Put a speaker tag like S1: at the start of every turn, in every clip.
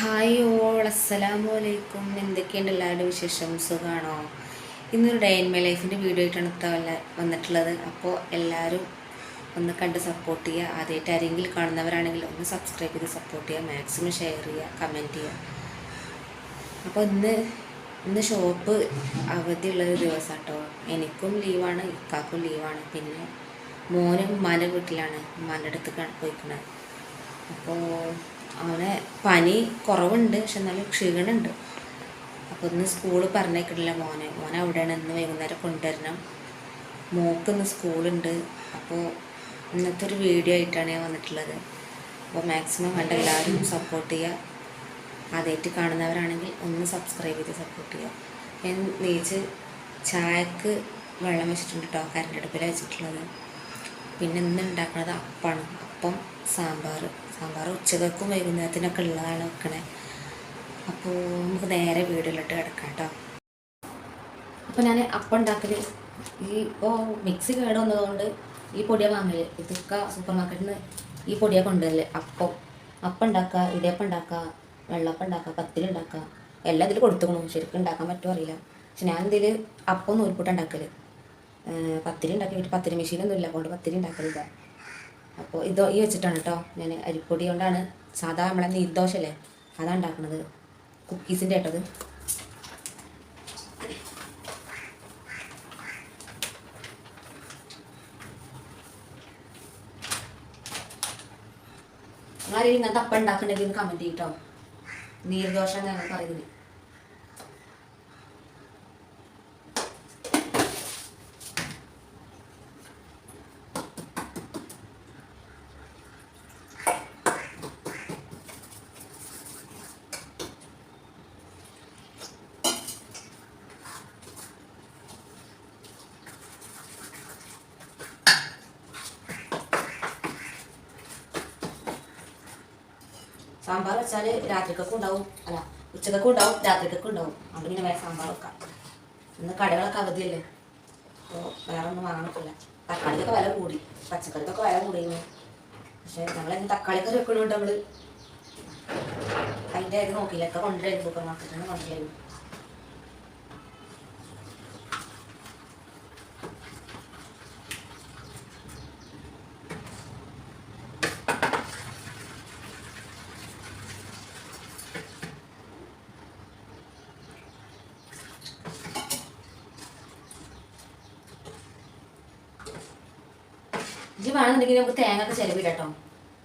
S1: Hi all അസ്സലാമു അലൈക്കും എന്തൊക്കെയുണ്ട് എല്ലാവരുടെ വിശേഷം? സുഖമാണോ ഇന്നൊരു ഡേ ഇൻ മൈ ലൈഫിന്റെ വീഡിയോ ആയിട്ടാണ് ഇത്ത വല്ല- വന്നിട്ടുള്ളത്. അപ്പോൾ എല്ലാവരും ഒന്ന് കണ്ട് സപ്പോർട്ട് ചെയ്യുക ആദ്യമായിട്ട് ആരെങ്കിലും കാണുന്നവരാണെങ്കിൽ ഒന്ന് സബ്സ്ക്രൈബ് ചെയ്ത് സപ്പോർട്ട് ചെയ്യുക മാക്സിമം ഷെയർ ചെയ്യുക കമന്റ് ചെയ്യുക അപ്പോൾ ഇന്ന് ഇന്ന് ഷോപ്പ് അവധിയുള്ളൊരു ദിവസം കേട്ടോ എനിക്കും ലീവാണ് ഇക്കാക്കും ലീവാണ് പിന്നെ മോനും ഉമ്മാന്റെ വീട്ടിലാണ്. ഉമ്മാന്റെ അടുത്ത് അപ്പോൾ അവന് പനി കുറവുണ്ട് പക്ഷെ എന്നാലും ക്ഷീണമുണ്ട്. അപ്പോൾ ഇന്ന് സ്കൂൾ പറഞ്ഞേക്കിട്ടില്ല മോനെ. മോനെ അവിടെയാണ് ഇന്ന് വൈകുന്നേരം കൊണ്ടുവരണം. മോക്ക് ഇന്ന് സ്കൂളുണ്ട്. അപ്പോൾ ഇന്നത്തെ ഒരു വീഡിയോ ആയിട്ടാണ് ഞാൻ വന്നിട്ടുള്ളത്. അപ്പോൾ മാക്സിമം കണ്ട എല്ലാവരും സപ്പോർട്ട് ചെയ്യുക. ആദ്യമായിട്ട് കാണുന്നവരാണെങ്കിൽ ഒന്ന് സബ്സ്ക്രൈബ് ചെയ്ത് സപ്പോർട്ട് ചെയ്യുക. ഞാൻ നീച്ച് ചായക്ക് വെള്ളം വെച്ചിട്ടുണ്ട് കേട്ടോ കരണ്ട് അടുപ്പിലാണ് വെച്ചിട്ടുള്ളത്. പിന്നെ ഇന്ന് ഉണ്ടാക്കുന്നത് അപ്പമാണ് അപ്പം സാമ്പാർ സാമ്പാർ ഉച്ചകൾക്കും വൈകുന്നേരത്തിനൊക്കെ ഉള്ളതാണ് വെക്കണേ അപ്പോൾ നമുക്ക് നേരെ വീടിലിട്ട് കിടക്കാം കേട്ടോ അപ്പോൾ ഞാൻ അപ്പം ഉണ്ടാക്കൽ ഈ ഇപ്പോൾ മിക്സി കേട് വന്നതുകൊണ്ട് ഈ പൊടിയാണ് വാങ്ങൽ. ഇതൊക്കെ സൂപ്പർ മാർക്കറ്റിൽ നിന്ന് ഈ പൊടിയാണ് കൊണ്ടുവരൽ. അപ്പം അപ്പം ഉണ്ടാക്കുക ഇടിയപ്പം ഉണ്ടാക്കുക വെള്ളപ്പം ഉണ്ടാക്കുക പത്തിരി ഉണ്ടാക്കുക എല്ലാം ഇതിൽ കൊടുത്തുക്കണു. ശരിക്കും ഉണ്ടാക്കാൻ പറ്റുമോ അറിയില്ല. പക്ഷെ ഞാൻ ഇതിൽ അപ്പം നൂൽപ്പുട്ട് ഉണ്ടാക്കൽ പത്തിരി ഉണ്ടാക്കി പത്തിരി മെഷീനൊന്നും ഇല്ല അതുകൊണ്ട് പത്തിരി ഉണ്ടാക്കലില്ല. അപ്പോൾ ഇതോ ഈ വെച്ചിട്ടാണ് കേട്ടോ ഞാൻ അരിപ്പൊടി കൊണ്ടാണ് സാധാ നമ്മളെ നീർദോശ അല്ലേ അതാണ് ഉണ്ടാക്കുന്നത് കുക്കീസിന്റെ കേട്ടത് ആരെയും ഇങ്ങനത്തെ അപ്പം ഉണ്ടാക്കണ്ടെങ്കിൽ ഒന്ന് കമന്റ് ചെയ്യട്ടോ നീർദോഷം എന്നാണ് പറയുന്നത് സാമ്പാർ വെച്ചാൽ രാത്രിക്കൊക്കെ ഉണ്ടാവും. അല്ല ഉച്ചക്കൊക്കെ ഉണ്ടാവും രാത്രിക്കൊക്കെ ഉണ്ടാവും. അതുകൊണ്ട് പിന്നെ വേറെ സാമ്പാർ വെക്കാം. ഇന്ന് കടകളൊക്കെ അവധിയല്ലേ? അപ്പോൾ വേറെ ഒന്നും വാങ്ങാൻ തക്കാളിക്കൊക്കെ വില കൂടി. പച്ചക്കറിക്കൊക്കെ വില കൂടിയിരുന്നു പക്ഷേ നമ്മളെന്ത് തക്കാളിയൊക്കെ വെക്കണോണ്ട് നമ്മൾ. അതിന്റെ ഇത് നോക്കിയില്ല. ഒക്കെ കൊണ്ടുവരുന്നു സൂപ്പർ മാർക്കറ്റിൽ നിന്ന് കൊണ്ടുവരുന്നു ഇത് വേണമെന്നുണ്ടെങ്കിൽ നമുക്ക് തേങ്ങ ഒക്കെ ചെലവിടാം കേട്ടോ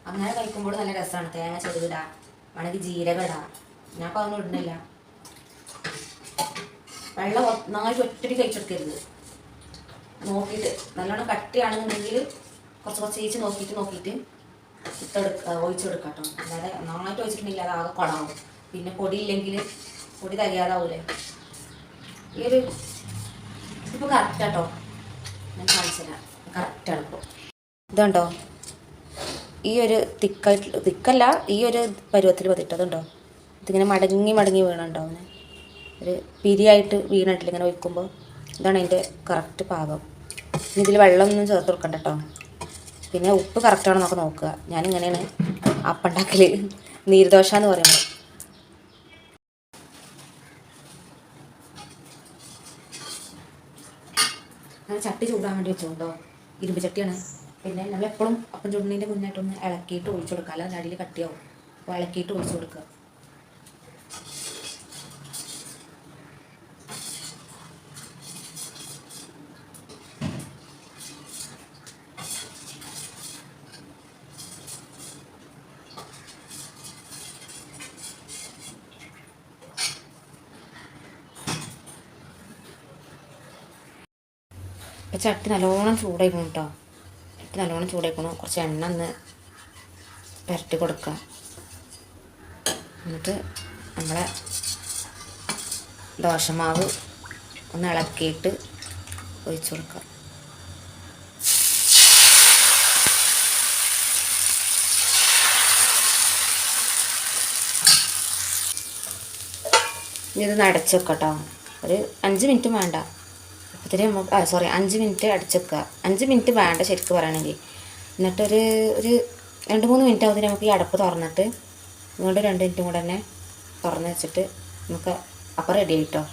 S1: അങ്ങനെ കഴിക്കുമ്പോൾ നല്ല രസമാണ് തേങ്ങ ചെലവിടാം വേണമെങ്കിൽ ജീരകം ഇടാ. ഞാൻ അപ്പോൾ അതൊന്നും ഇടുന്നില്ല. വെള്ളം നന്നായി ഒറ്റടി കഴിച്ചെടുക്കരുത് നോക്കിയിട്ട് നല്ലോണം കട്ടിയാണെന്നുണ്ടെങ്കിൽ കുറച്ച് കുറച്ച് ചേച്ചി നോക്കിയിട്ട് നോക്കിയിട്ട് ഇട്ടെടുക്ക ഒഴിച്ചെടുക്കാം കേട്ടോ അല്ലാതെ നന്നായിട്ട് ഒഴിച്ചിട്ടുണ്ടെങ്കിൽ അത് ആകെ കുളമാവും പിന്നെ പൊടി ഇല്ലെങ്കിൽ പൊടി തരിയാതാവൂലേ ഈ ഒരു ഇതിപ്പോൾ കറക്റ്റാട്ടോ ഞാൻ കാണിച്ചുതരാം. കറക്റ്റാണ് ഇപ്പോൾ ഇതുണ്ടോ? ഈ ഒരു തിക്കായിട്ട് തിക്കല്ല ഈ ഒരു പരുവത്തിൽ പതിട്ടതുണ്ടോ ഇതിങ്ങനെ മടങ്ങി മടങ്ങി വീണുണ്ടോ അങ്ങനെ ഒരു പിരിയായിട്ട് വീണിട്ടില്ല ഇങ്ങനെ ഒഴിക്കുമ്പോൾ ഇതാണ് അതിന്റെ കറക്റ്റ് പാകം. ഇനി ഇതിൽ വെള്ളമൊന്നും ചേർത്ത് കൊടുക്കണ്ട കേട്ടോ. പിന്നെ ഉപ്പ് കറക്റ്റാണോ എന്നൊക്കെ നോക്കുക. ഞാനിങ്ങനെയാണ് അപ്പണ്ടാക്കൽ നീർദോശ എന്ന് പറയുന്നത്. ചട്ടി ചൂടാൻ വേണ്ടി വെച്ചോണ്ടോ ഇരുമ്പ് ചട്ടിയാണ്. പിന്നെ നമ്മൾ എപ്പോഴും അപ്പം ചൂടുന്നതിന്റെ മുന്നായിട്ടൊന്ന് ഇളക്കിയിട്ട് ഒഴിച്ചു കൊടുക്കുക അല്ലാതെ അടിയിൽ കട്ടിയാവും. അപ്പോൾ ഇളക്കിയിട്ട് ഒഴിച്ചു കൊടുക്കുക. ചട്ടി നല്ലോണം ചൂടായിരുന്നു കേട്ടോ ചട്ടി നല്ലോണം ചൂടേക്കണം. കുറച്ച് എണ്ണ ഒന്ന് പുരട്ടി കൊടുക്കുക. എന്നിട്ട് നമ്മളെ ദോശമാവ് ഒന്ന് ഇളക്കിയിട്ട് ഒഴിച്ചു കൊടുക്കുക. ഇനി ഇത് നടച്ചു വെക്കട്ടോ. ഒരു അഞ്ച് മിനിറ്റും വേണ്ട. അപ്പത്തിന് നമുക്ക് സോറി അഞ്ച് മിനിറ്റ് അടച്ചെക്കുക. അഞ്ച് മിനിറ്റ് വേണ്ട ശരിക്കും പറയുകയാണെങ്കിൽ എന്നിട്ടൊരു ഒരു രണ്ട് മൂന്ന് മിനിറ്റ് ആവുമ്പോൾ നമുക്ക് ഈ അടപ്പ് തുറന്നിട്ട് വീണ്ടും രണ്ട് മിനിറ്റും കൂടെ തന്നെ തുറന്ന് വെച്ചിട്ട് നമുക്ക് അപ്പം റെഡി ആയിട്ടോ.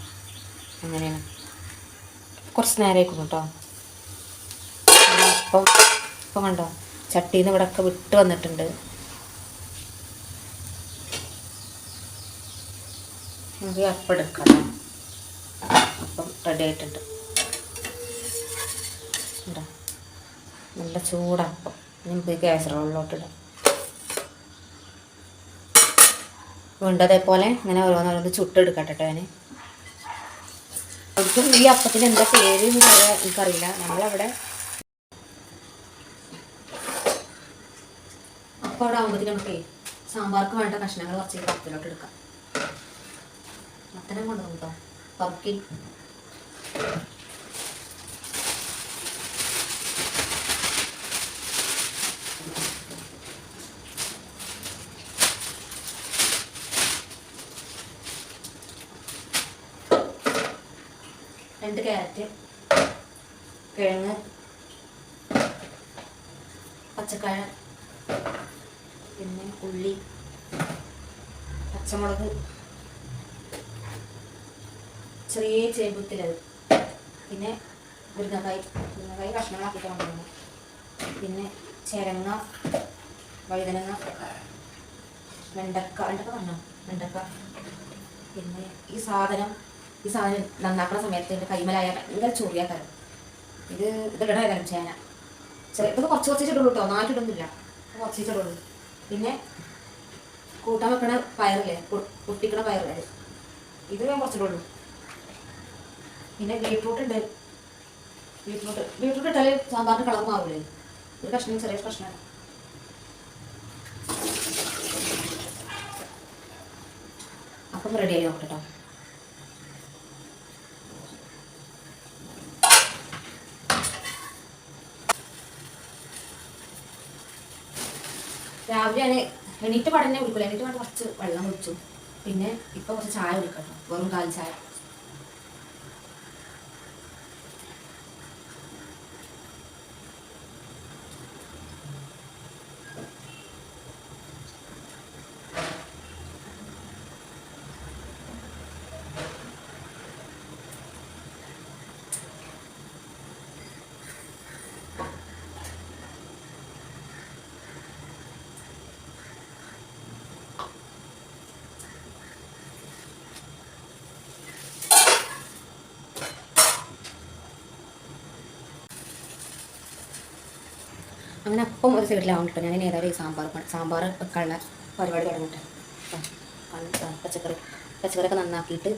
S1: അങ്ങനെയാണ്. കുറച്ച് നേരമായിരിക്കും കേട്ടോ. അപ്പം ഇപ്പം കണ്ടോ? ചട്ടിയിൽ നിന്ന് ഇവിടെ ഒക്കെ വിട്ട് വന്നിട്ടുണ്ട്. നമുക്ക് അപ്പം എടുക്കാം. അപ്പം റെഡി ആയിട്ടുണ്ട്. കണ്ടോ നല്ല ചൂടപ്പം നമുക്ക് ഗ്യാസ് ഇടാം. വീണ്ടും ഇങ്ങനെ ഓരോന്നോരോന്ന് ചുട്ടെടുക്കട്ടെ കേട്ടോ ഞാൻ ഒരിക്കലും ഈ അപ്പത്തിന് എന്താ പേര് എന്ന് പറയാൻ എനിക്കറിയില്ല. നമ്മളവിടെ അപ്പോൾ അവിടെ ആകുമ്പോഴത്തേക്ക് നമുക്ക് സാമ്പാർക്ക് വേണ്ട കഷ്ണങ്ങൾ കുറച്ച് പത്തിലോട്ട് എടുക്കാം. മത്തനം കൊണ്ടുവന്നു? കേട്ടോ പറുക്കി രണ്ട് ക്യാരറ്റ് കിഴങ്ങ് പച്ചക്കായ പിന്നെ ഉള്ളി പച്ചമുളക് ചെറിയ ചേമ്പുത്തിലത് പിന്നെ മുരിങ്ങക്കായ് മുരിങ്ങക്കായ് കഷ്ണങ്ങളാക്കിയിട്ട് കൊണ്ടുവന്നു പിന്നെ ചേരങ്ങ വഴുതനങ്ങ വെണ്ടക്ക വെണ്ടക്ക പറഞ്ഞോ വെണ്ടക്ക. പിന്നെ ഈ സാധനം ഈ സാധനം നന്നാക്കുന്ന സമയത്ത് എന്റെ കൈമലായ ഭയങ്കര ചൊറിയാക്കാരം. ഇത് ഇതിടണം ചേന. ചെറിയ ഇതൊക്കെ കുറച്ച് കുറച്ച് ഇടുള്ളൂ കേട്ടോ നാട്ടിടുന്നില്ല കുറച്ച് ഇടുള്ളൂ. പിന്നെ കൂട്ടാൻ വെക്കണ പയറില്ലേ? പൊട്ടിക്കണ പയറില്ലേ ഇത് ഞാൻ കുറച്ചിടുള്ളൂ പിന്നെ ബീട്രൂട്ട് ഉണ്ട്. ബീട്രൂട്ട് ബീട്രൂട്ട് ഇട്ടാൽ സാമ്പാറിന് കളർ മാറില്ലേ ഒരു കഷ്ണം ചെറിയ കഷ്ണമാണ് അപ്പം റെഡിയായി നോക്കട്ടോ രാവിലെ ഞാൻ എണീറ്റ് പടന്നെ കുടിക്കില്ല എണീറ്റ് പടം കുറച്ച് വെള്ളം കുടിച്ചു. പിന്നെ ഇപ്പൊ കുറച്ച് ചായ കുടിക്കട്ടോ. വെറും കാൽ ചായ. അങ്ങനെ അപ്പം ഒരു സൈഡിലാവും കേട്ടോ. ഞാൻ ഏതായാലും ഈ സാമ്പാർ സാമ്പാർ വെക്കാനുള്ള പരിപാടി തുടങ്ങിയിട്ട് പച്ചക്കറി. പച്ചക്കറിയൊക്കെ നന്നാക്കിയിട്ട്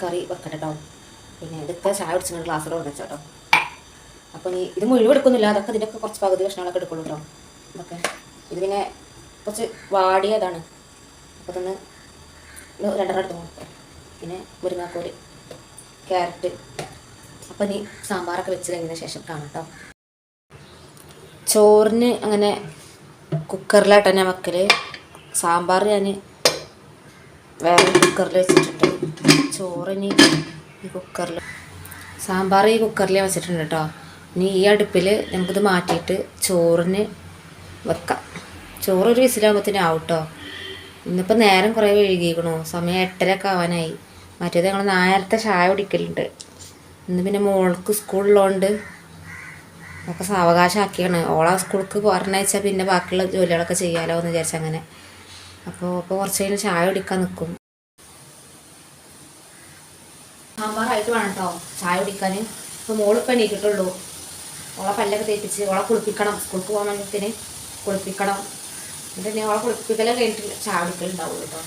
S1: കറി വെക്കട്ടെ കേട്ടോ പിന്നെ ഇതൊക്കെ ചായ കുടിച്ചിട്ട് ഗ്ലാസ്സിലോട് വെച്ചോ കേട്ടോ. അപ്പോൾ ഇനി ഇത് മുഴുവൻ എടുക്കുന്നില്ല. അതൊക്കെ ഇതിന്റെയൊക്കെ കുറച്ച് പകുതി കഷ്ണങ്ങളൊക്കെ എടുക്കുള്ളൂ കേട്ടോ ഇതൊക്കെ. ഇത് പിന്നെ കുറച്ച് വാടിയതാണ്. അപ്പോൾ തന്നെ രണ്ടെണ്ണം എടുത്തു കൊടുത്തു പിന്നെ മുരിങ്ങാക്കോൽ ക്യാരറ്റ്. അപ്പോൾ ഇനി സാമ്പാറൊക്കെ വെച്ച് കഴിഞ്ഞതിന് ശേഷം കാണാം കേട്ടോ ചോറിന് അങ്ങനെ കുക്കറിലായിട്ട് തന്നെ വെക്കൽ. സാമ്പാർ ഞാൻ വേറെ കുക്കറിൽ വെച്ചിട്ടുണ്ട്. ചോറിന് ഈ കുക്കറിൽ സാമ്പാർ ഈ കുക്കറിൽ വെച്ചിട്ടുണ്ട് കേട്ടോ ഇനി ഈ അടുപ്പിൽ നമുക്കിത് മാറ്റിയിട്ട് ചോറിന് വെക്കാം. ചോറ് ഒരു വിസിലാകുമ്പോഴത്തേനും ആവും കേട്ടോ ഇന്നിപ്പോൾ നേരം കുറേ വൈകിക്കണു. സമയം എട്ടരയൊക്കെ ആവാനായി. മറ്റേത് ഞങ്ങൾ നേരത്തെ ചായ കുടിക്കലുണ്ട്. ഇന്ന് പിന്നെ മോൾക്ക് സ്കൂളിലുള്ളതുകൊണ്ട് ഒക്കെ സാവകാശമാക്കിയാണ് ഓളെ സ്കൂൾക്ക് പറഞ്ഞയച്ചാൽ പിന്നെ ബാക്കിയുള്ള ജോലികളൊക്കെ ചെയ്യാലോ എന്ന് വിചാരിച്ചാൽ അങ്ങനെ. അപ്പോൾ ഇപ്പോൾ കുറച്ച് കഴിഞ്ഞ് ചായ കുടിക്കാൻ നിൽക്കും സാമ്പാറായിട്ട് വേണം കേട്ടോ ചായ കുടിക്കാൻ ഇപ്പോൾ മോളിപ്പോൾ എണീറ്റിട്ടുള്ളൂ. ഓളെ പല്ലൊക്കെ തേപ്പിച്ച് ഓളെ കുളിപ്പിക്കണം. സ്കൂൾക്ക് പോകാൻ വേണ്ടിയിട്ട് കുളിപ്പിക്കണം. എന്നിട്ട് ഞാൻ ഓളെ കുളിപ്പിക്കലൊക്കെ കഴിഞ്ഞിട്ട് ചായ കുടിക്കലുണ്ടാവും കേട്ടോ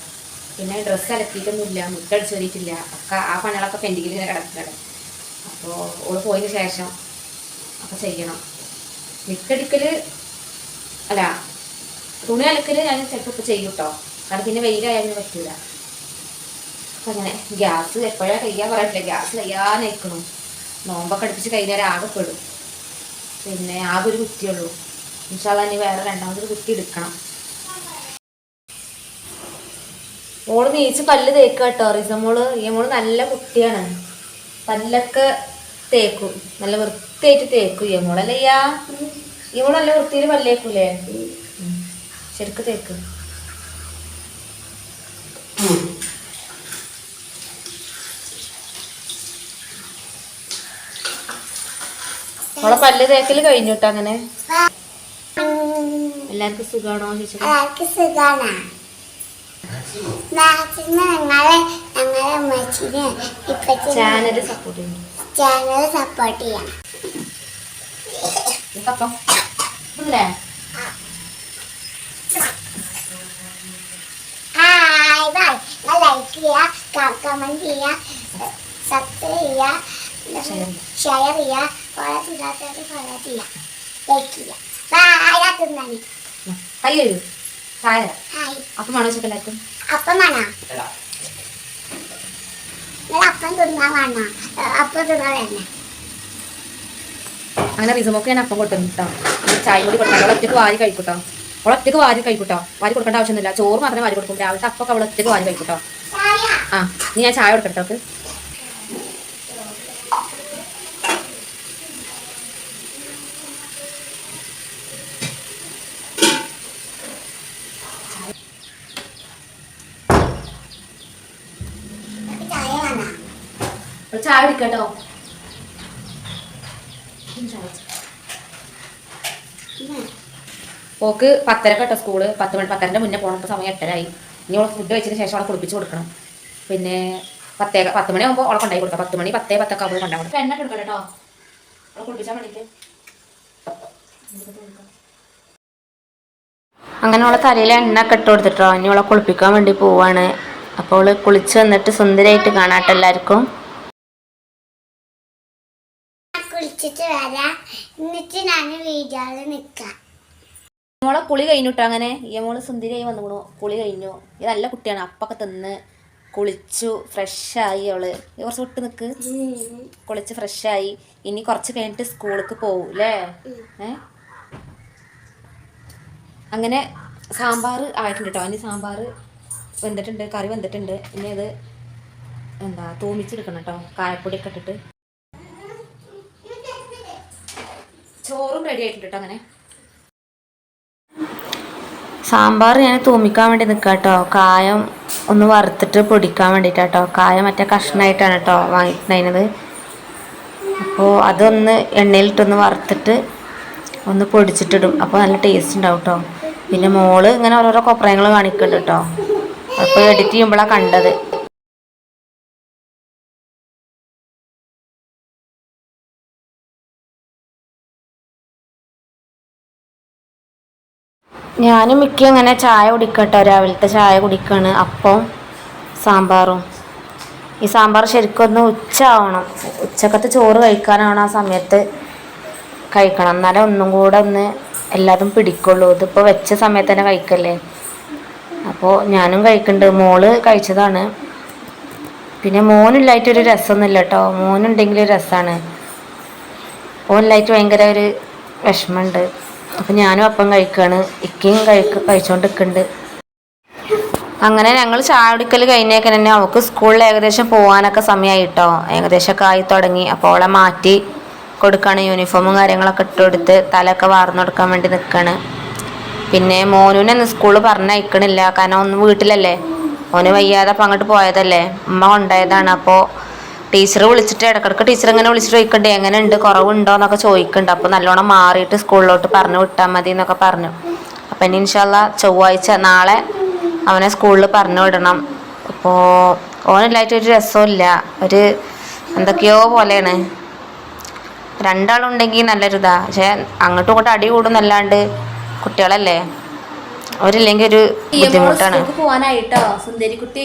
S1: പിന്നെ ഡ്രസ്സ് അലക്കിയിട്ടൊന്നുമില്ല. മുട്ടടിച്ച് കയറിയിട്ടില്ല ഒക്കെ ആ പണികളൊക്കെ പെൻഡിങ്ങിൽ കിടക്കുകയാണ് അപ്പോൾ ഓൾ പോയതിന് ശേഷം ഒക്കെ ചെയ്യണം. മിക്കടിക്കൽ അല്ല തുണി അലക്കൽ ഞാൻ ചിലപ്പോൾ ഇപ്പോൾ ചെയ്യും കേട്ടോ കാരണം പിന്നെ വെയിലായാലും പറ്റൂല. അപ്പം അങ്ങനെ ഗ്യാസ് എപ്പോഴാണ് കഴിയാൻ പറയട്ടില്ല ഗ്യാസ് കഴിയാനയക്കണം നോമ്പൊക്കെ അടുപ്പിച്ച് കഴിഞ്ഞാൽ ആകെ പെടും. പിന്നെ ആകെ ഒരു കുറ്റിയുള്ളൂ. ഇൻഷാല്ല ഇനി വേറെ രണ്ടാമതൊരു കുറ്റി എടുക്കണം. മോൾ നീച്ച് പല്ല് തേക്കുക കേട്ടോ റിസമോൾ. ഈ മോൾ നല്ല കുട്ടിയാണ്. പല്ലൊക്കെ തേക്കും. നല്ല വൃത്തിയായിട്ട് തേക്കും. ഈ മോളല്ലേ യാ ഈ മോൾ നല്ല വൃത്തിയിൽ പല്ലേക്കൂലേ? ശരിക്ക് തേക്ക്. അവളെ പല്ല് തേക്കൽ കേട്ടോ അങ്ങനെ? എല്ലാവർക്കും ചോദിച്ചു
S2: എല്ലാവർക്കും സുഖാണ്.
S1: ചാനൽ സപ്പോർട്ട് ചെയ്യുന്നു.
S2: ചാനൽ സപ്പോർട്ട്
S1: ചെയ്യാം
S2: ഹായ് ബൈ ലൈക്ക് ചെയ്യുക കമന്റ് ചെയ്യുക സബ്സ്ക്രൈബ് ചെയ്യുക ഷെയർ ചെയ്യുക ഫോളോ ചെയ്യാത്തവർ ഫോളോ ചെയ്യുക ലൈക്ക് ചെയ്യുക ബൈ
S1: കഴുകു. ചായ.
S2: ഹായ്
S1: അപ്പം വെച്ചിട്ട് എല്ലാവർക്കും?
S2: അപ്പം നിങ്ങൾ അപ്പം അപ്പം
S1: അങ്ങനെ റിസമൊക്കെ ഞാൻ അപ്പം കൊടുത്തു കേട്ടോ ചായ കൂടി കൊടുക്കാം അവളെ ഒറ്റയ്ക്ക് വാരി കഴിക്കൂട്ടോ. അവളെ ഒറ്റയ്ക്ക് വാരി കഴിക്കൂട്ടോ. വാരി കൊടുക്കേണ്ട ആവശ്യമൊന്നുമില്ല. ചോറ് മാത്രമേ വാരി കൊടുക്കും രാവിലത്തെ അപ്പൊക്കെ അവളെ ഒറ്റയ്ക്ക് വാരി കഴിക്കൂട്ടോ. ആ നീ ഞാൻ ചായ കൊടുക്കട്ടെ
S2: ചായ
S1: പോക്ക് ഓക്ക് പത്തര കേട്ടോ സ്കൂൾ പത്ത് മണി പത്തരന്റെ മുന്നേ പോകണം സമയം എട്ടരായി. ഇനി അവളെ ഫുഡ് വെച്ചതിന് ശേഷം അവളെ കുളിപ്പിച്ച് കൊടുക്കണം. പിന്നെ പത്തേ പത്ത് മണി ആകുമ്പോൾ അവളെ കൊണ്ടായി കൊടുക്കാം. പത്ത് മണി പത്തേ പത്തൊക്കെ ആകുമ്പോൾ കൊണ്ടാവും പെണ്ണൊക്കെ എണ്ണ കേട്ടോ അവളെ കുളിപ്പിച്ചാൽ വേണ്ടിയിട്ട് അങ്ങനെ അവളെ തലയിൽ എണ്ണ ഒക്കെ ഇട്ട് കൊടുത്തിട്ടോ. ഇനി അവളെ കുളിപ്പിക്കാൻ വേണ്ടി പോവാണ്. അപ്പോൾ അവൾ കുളിച്ച് വന്നിട്ട് സുന്ദരമായിട്ട് കാണാട്ടെ
S2: കുളിച്ചിട്ട് വരാം. എന്നിട്ട് ഞാൻ വീഡിയോയിൽ നിൽക്കാം.
S1: മോളെ കുളി കഴിഞ്ഞിട്ടോ അങ്ങനെ? ഈ മോൾ സുന്ദരിയായി വന്നുകൂണു കുളി കഴിഞ്ഞു. ഇത് നല്ല കുട്ടിയാണ്. അപ്പൊക്കെ തിന്ന് കുളിച്ചു ഫ്രഷായി അവൾ. കുറച്ച് വിട്ട് നിൽക്ക് കുളിച്ച് ഫ്രഷായി ഇനി കുറച്ച് കഴിഞ്ഞിട്ട് സ്കൂളിലേക്ക് പോവും അല്ലേ അങ്ങനെ സാമ്പാർ ആയിട്ടുണ്ട് കേട്ടോ ഇനി സാമ്പാർ വെന്തിട്ടുണ്ട് കറി വെന്തിട്ടുണ്ട്. ഇനി അത് എന്താ തൂമിച്ചെടുക്കണം കേട്ടോ കായപ്പൊടിയൊക്കെ ഇട്ടിട്ട്. ചോറും റെഡി ആയിട്ടുണ്ട് കേട്ടോ അങ്ങനെ. സാമ്പാർ ഞാൻ തൂമിക്കാൻ വേണ്ടി നിൽക്കാം കേട്ടോ കായം ഒന്ന് വറുത്തിട്ട് പൊടിക്കാൻ വേണ്ടിയിട്ടാട്ടോ കായം മറ്റേ കഷ്ണമായിട്ടാണ് കേട്ടോ വാങ്ങിയിട്ടുണ്ടായിരുന്നത് അപ്പോൾ അതൊന്ന് എണ്ണയിലിട്ടൊന്ന് വറുത്തിട്ട് ഒന്ന് പൊടിച്ചിട്ടിടും. അപ്പോൾ നല്ല ടേസ്റ്റ് ഉണ്ടാവും കേട്ടോ പിന്നെ മോൾ ഇങ്ങനെ ഓരോരോ കൊപ്രയങ്ങൾ കാണിക്കുന്നുണ്ട് കേട്ടോ അപ്പോൾ എഡിറ്റ് ചെയ്യുമ്പോഴാണ് കണ്ടത്. ഞാനും മിക്ക അങ്ങനെ ചായ കുടിക്കട്ടോ. രാവിലത്തെ ചായ കുടിക്കാണ്. അപ്പം സാമ്പാറും. ഈ സാമ്പാർ ശരിക്കും ഒന്ന് ഉച്ച ആവണം ഉച്ചക്കത്തെ ചോറ് കഴിക്കാനാണ് ആ സമയത്ത് കഴിക്കണം. എന്നാലേ ഒന്നും കൂടെ ഒന്ന് എല്ലാതും പിടിക്കുള്ളൂ. ഇതിപ്പോൾ വെച്ച സമയത്ത് തന്നെ കഴിക്കല്ലേ? അപ്പോൾ ഞാനും കഴിക്കുന്നുണ്ട് മോൾ കഴിച്ചതാണ്. പിന്നെ മോനില്ലായിട്ടൊരു രസമൊന്നുമില്ല കേട്ടോ മോനുണ്ടെങ്കിൽ രസമാണ് മോനില്ലായിട്ട് ഭയങ്കര ഒരു വിഷമമുണ്ട്. അപ്പം ഞാനും അപ്പം കഴിക്കുകയാണ് ഇക്കയും കഴിക്ക കഴിച്ചുകൊണ്ട് നിൽക്കുന്നുണ്ട് അങ്ങനെ ഞങ്ങൾ ചായ കുടിക്കൽ കഴിഞ്ഞേക്ക് തന്നെ അവൾക്ക് സ്കൂളിൽ ഏകദേശം പോകാനൊക്കെ സമയമായി കേട്ടോ ഏകദേശമൊക്കെ ആയി തുടങ്ങി. അപ്പോൾ അവളെ മാറ്റി കൊടുക്കാണ്. യൂണിഫോമും കാര്യങ്ങളൊക്കെ ഇട്ട് കൊടുത്ത് തലയൊക്കെ വാർന്നു കൊടുക്കാൻ വേണ്ടി നിൽക്കുകയാണ് പിന്നെ മോനുവിനെ ഇന്ന് സ്കൂളിൽ പറഞ്ഞയക്കണില്ല. കാരണം ഒന്ന് വീട്ടിലല്ലേ. മോന് വയ്യാതെ അപ്പം അങ്ങോട്ട് പോയതല്ലേ. ഉമ്മ കൊണ്ടായതാണ്. അപ്പോൾ ടീച്ചർ വിളിച്ചിട്ട് ഇടക്കിടക്ക് ടീച്ചർ ഇങ്ങനെ വിളിച്ചിട്ട് ചോദിക്കണ്ടേ എങ്ങനെ ഉണ്ട് കുറവുണ്ടോ എന്നൊക്കെ ചോദിക്കുന്നുണ്ട് അപ്പോൾ നല്ലോണം മാറിയിട്ട് സ്കൂളിലോട്ട് പറഞ്ഞു വിട്ടാൽ മതി എന്നൊക്കെ പറഞ്ഞു. അപ്പം ഇനി ഇൻഷാല്ല ചൊവ്വാഴ്ച നാളെ അവനെ സ്കൂളിൽ പറഞ്ഞു വിടണം. അപ്പോൾ ഓനില്ലായിട്ട് ഒരു രസമില്ല ഒരു എന്തൊക്കെയോ പോലെയാണ്. രണ്ടാളുണ്ടെങ്കിൽ നല്ലൊരിതാ. പക്ഷെ അങ്ങോട്ടും ഇങ്ങോട്ടും അടി കൂടുന്നല്ലാണ്ട് കുട്ടികളല്ലേ അവരില്ലെങ്കിൽ ഒരു ബുദ്ധിമുട്ടാണ്. പോവാനായിട്ടോ? സുന്ദരി കുട്ടി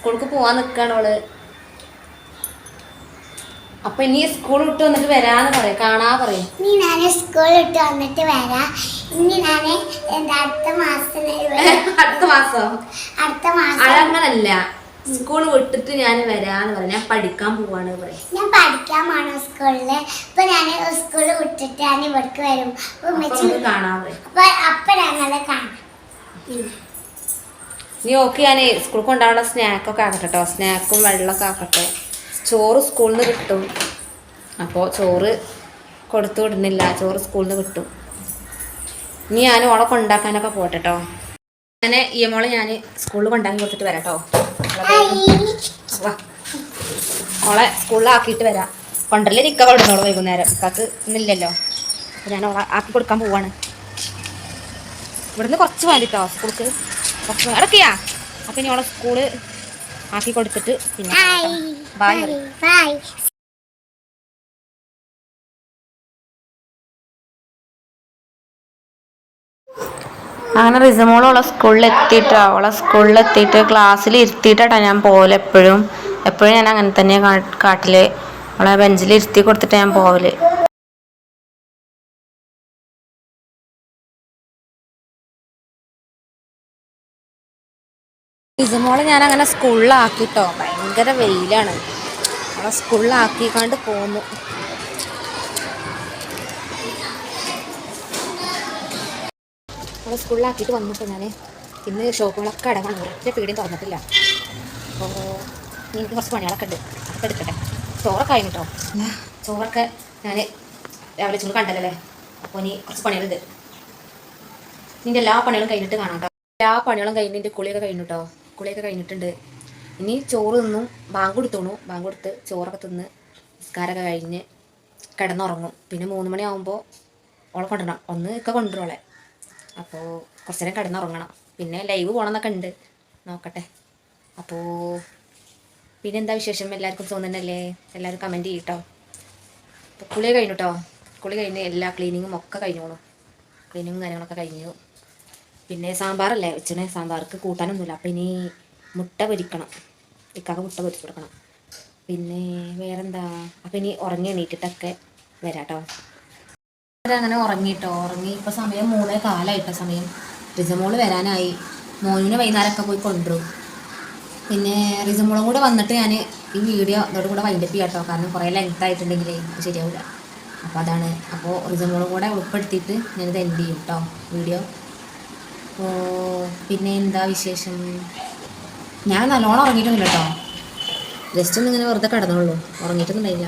S1: സ്കൂൾക്ക് പോവാൻ നിൽക്കുകയാണ് അവൾ. അപ്പൊ ഇനി സ്കൂൾ വിട്ട് വന്നിട്ട് വരാന്ന് പറയാം. കാണാ പറയും.
S2: ഇനി ഞാൻ സ്കൂളിൽ വിട്ട് വന്നിട്ട് വരാം. ഇനി ഞാൻ എന്താ അടുത്ത മാസം.
S1: അടുത്ത മാസം?
S2: അടുത്ത മാസം.
S1: അതങ്ങനല്ല. സ്കൂൾ വിട്ടിട്ട് ഞാൻ വരാന്ന് പറയാം. ഞാൻ പഠിക്കാൻ പോവാണ് പറയാം.
S2: ഞാൻ പഠിക്കാൻ പോണു സ്കൂളിൽ. ഇപ്പൊ ഞാൻ സ്കൂൾ വിട്ടിട്ട് ഞാൻ ഇവിടേക്ക് വരും. അപ്പൊ
S1: അപ്പൊ കാണാൻ പറയും
S2: അപ്പൊ അപ്പൊ ഞങ്ങളെ കാണാം.
S1: നീ ഓക്കെ ഞാൻ സ്കൂളിൽ കൊണ്ടാവുള്ള സ്നാക്കൊക്കെ ആക്കട്ടെ കേട്ടോ സ്നാക്കും വെള്ളമൊക്കെ ആക്കട്ടെ. ചോറ് സ്കൂളിൽ നിന്ന് കിട്ടും. അപ്പോൾ ചോറ് കൊടുത്തു വിടുന്നില്ല. ചോറ് സ്കൂളിൽ നിന്ന് കിട്ടും. ഇനി ഞാൻ ഓളെ കൊണ്ടാക്കാനൊക്കെ പോട്ടെ കേട്ടോ ഈ മോളെ ഞാൻ സ്കൂളിൽ കൊണ്ടാക്കി കൊടുത്തിട്ട് വരാം കേട്ടോ ഓളെ സ്കൂളിലാക്കിയിട്ട് വരാം. കൊണ്ടല്ലേ നിൽക്കാൻ കൊടുക്കുന്നോളൂ വൈകുന്നേരം. ഇക്കാക്ക് ഇന്നില്ലല്ലോ. ഞാൻ ഓളെ ആക്കി കൊടുക്കാൻ പോവാണ്. ഇവിടുന്ന് കുറച്ച് കേട്ടോ സ്കൂൾക്ക് കുറച്ച് ഇടക്കിയാ അപ്പം ഇനി ഓളെ സ്കൂൾ ആക്കി കൊടുത്തിട്ട് പിന്നെ ബായ്.
S2: ബൈ
S1: അങ്ങനെ റിസമോൾ അവളെ സ്കൂളിൽ എത്തിയിട്ടോ അവളെ സ്കൂളിൽ എത്തിയിട്ട് ക്ലാസ്സിൽ ഇരുത്തിയിട്ടാ ഞാൻ പോകൽ എപ്പോഴും. എപ്പോഴും ഞാൻ അങ്ങനെ തന്നെ കാട്ടിൽ. അവളെ ബെഞ്ചിൽ ഇരുത്തി കൊടുത്തിട്ടാ ഞാൻ പോവൽ. റിസമോളെ ഞാൻ അങ്ങനെ സ്കൂളിലാക്കിട്ടോ. ഭയങ്കര വെയിലാണ്. അവളെ സ്കൂളിലാക്കിക്കാണ്ട് പോന്നു. അവളെ സ്കൂളിലാക്കിയിട്ട് വന്നിട്ട് ഞാൻ ഇന്ന് ഷോപ്പുകളൊക്കെ അടവാണ് ഒരൊറ്റ പീടിയും തുറന്നിട്ടില്ല. അപ്പോൾ എനിക്ക് കുറച്ച് പണികളൊക്കെ ഉണ്ട്. അതൊക്കെ എടുക്കട്ടെ. ചോറൊക്കെ ആയി കേട്ടോ ചോറൊക്കെ ഞാൻ രാവിലെ ചൂട് കണ്ടല്ലേ അപ്പോൾ ഇനി കുറച്ച് പണികളുണ്ട്. നിന്റെ എല്ലാ പണികളും കഴിഞ്ഞിട്ട് കാണാം കേട്ടോ. എല്ലാ പണികളും കഴിഞ്ഞിട്ട് കുളിയൊക്കെ കഴിഞ്ഞു കേട്ടോ കുളിയൊക്കെ കഴിഞ്ഞിട്ടുണ്ട്. ഇനി ചോറ് തിന്നും. ബാങ്ക് കൊടുത്തോണു. ബാങ്ക് കൊടുത്ത് ചോറൊക്കെ തിന്ന് നിസ്കാരമൊക്കെ കഴിഞ്ഞ് കിടന്നുറങ്ങും. പിന്നെ മൂന്ന് മണിയാകുമ്പോൾ ഓളെ കൊണ്ടുവരണം. ഒന്ന് ഒക്കെ കൊണ്ടുവരോളെ അപ്പോൾ കുറച്ച് നേരം കിടന്നുറങ്ങണം. പിന്നെ ലൈവ് പോകണമെന്നൊക്കെ ഉണ്ട്. നോക്കട്ടെ. അപ്പോൾ പിന്നെ എന്താ വിശേഷം? എല്ലാവർക്കും തോന്നുന്നല്ലേ എല്ലാവരും കമന്റ് ചെയ്യട്ടോ. അപ്പോൾ കുളി കഴിഞ്ഞു കേട്ടോ കുളി കഴിഞ്ഞ് എല്ലാ ക്ലീനിങ്ങും ഒക്കെ കഴിഞ്ഞോളൂ. ക്ലീനിങ്ങും കാര്യങ്ങളൊക്കെ കഴിഞ്ഞു. പിന്നെ സാമ്പാറല്ലേ വെച്ചണേ സാമ്പാർക്ക് കൂട്ടാനൊന്നുമില്ല. അപ്പം ഇനി മുട്ട പൊരിക്കണം. ഇക്കാക്ക് മുട്ട പൊരിച്ചു കൊടുക്കണം. പിന്നെ വേറെന്താ? അപ്പം ഇനി ഉറങ്ങി എണീറ്റിട്ടൊക്കെ വരാം കേട്ടോ അങ്ങനെ ഉറങ്ങിട്ടോ. ഉറങ്ങി ഇപ്പം സമയം മൂന്നേ കാലായിട്ടോ സമയം റിസമോൾ വരാനായി. മോനുവിനെ വൈകുന്നേരമൊക്കെ പോയി കൊണ്ടുവരും പിന്നെ റിസമോളും കൂടെ വന്നിട്ട് ഞാൻ ഈ വീഡിയോ അതോട് കൂടെ വൈൻഡപ്പ് ചെയ്യാം കേട്ടോ കാരണം കുറേ ലെങ്ത് ആയിട്ടുണ്ടെങ്കിലേ ശരിയാവില്ല അപ്പോൾ അതാണ്. അപ്പോൾ റിസമോളും കൂടെ ഉൾപ്പെടുത്തിയിട്ട് ഞാനിത് എൻഡ് ചെയ്യും കേട്ടോ വീഡിയോ അപ്പോൾ പിന്നെ എന്താ വിശേഷം? ഞാൻ നല്ലോണം ഉറങ്ങിയിട്ടൊന്നുമില്ല കേട്ടോ. ജസ്റ്റ് ഒന്ന് ഇങ്ങനെ വെറുതെ കിടന്നുള്ളൂ ഉറങ്ങിയിട്ടൊന്നുമില്ല.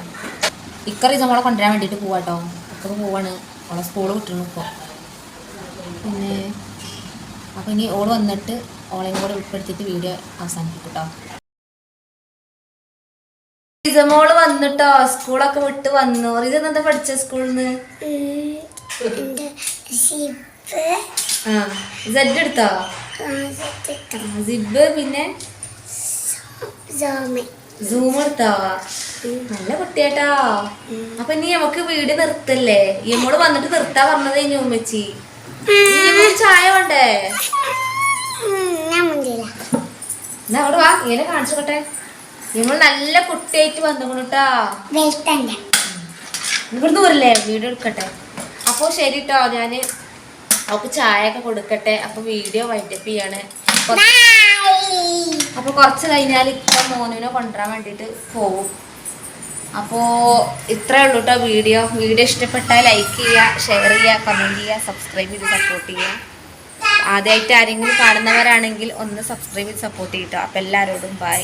S1: ഇക്കറി നമ്മളെ കൊണ്ടുവരാൻ വേണ്ടിയിട്ട് പോവാട്ടോ ഇക്കറി പോവാണ്. ഓളെ സ്കൂൾ വിട്ടിരുന്നു ഇപ്പോൾ പിന്നെ അപ്പോൾ ഇനി ഓൾ വന്നിട്ട് ഓളെയും കൂടെ ഉൾപ്പെടുത്തിയിട്ട് വീഡിയോ അവസാനിപ്പിക്കും കേട്ടോ. റിസമോൾ വന്നിട്ടോ? സ്കൂളൊക്കെ വിട്ട് വന്നു? റിസ എന്താ പഠിച്ച സ്കൂളിൽ നിന്ന് സെഡ് എടുത്തോ? സിബ് പിന്നെ? സൂം എടുത്തോ? നല്ല കുട്ടിയാട്ടോ. അപ്പൊ നീ നമുക്ക് വീട് നിർത്തല്ലേ? ഇമ്മോട് വന്നിട്ട് നിർത്താ പറഞ്ഞത് ഇനി ഉമ്മച്ചി ചായ വേണ്ടേ? എന്നാ അവിടെ വാ ഇങ്ങനെ കാണിച്ചോട്ടെ നിങ്ങൾ നല്ല കുട്ടിയായിട്ട് വന്നുകൊണ്ടിട്ടാ ഇവിടുന്ന് വരില്ലേ? വീട് എടുക്കട്ടെ. അപ്പോൾ ശരി കേട്ടോ ഞാൻ അവൾക്ക് ചായ ഒക്കെ കൊടുക്കട്ടെ. അപ്പൊ വീഡിയോ വൈൻഡപ്പ് ചെയ്യാണ്. അപ്പൊ കുറച്ച് കഴിഞ്ഞാൽ ഇപ്പൊ മോനുവിനെ കൊണ്ടുവരാൻ വേണ്ടിട്ട് പോവും. അപ്പോൾ ഇത്രേ ഉള്ളൂ കേട്ടോ വീഡിയോ വീഡിയോ ഇഷ്ടപ്പെട്ടാൽ ലൈക്ക് ചെയ്യുക ഷെയർ ചെയ്യുക കമന്റ് ചെയ്യുക സബ്സ്ക്രൈബ് ചെയ്ത് സപ്പോർട്ട് ചെയ്യുക ആദ്യമായിട്ട് ആരെങ്കിലും കാണുന്നവരാണെങ്കിൽ ഒന്ന് സബ്സ്ക്രൈബ് ചെയ്ത് സപ്പോർട്ട് ചെയ്യട്ടോ അപ്പോൾ എല്ലാവരോടും ബൈ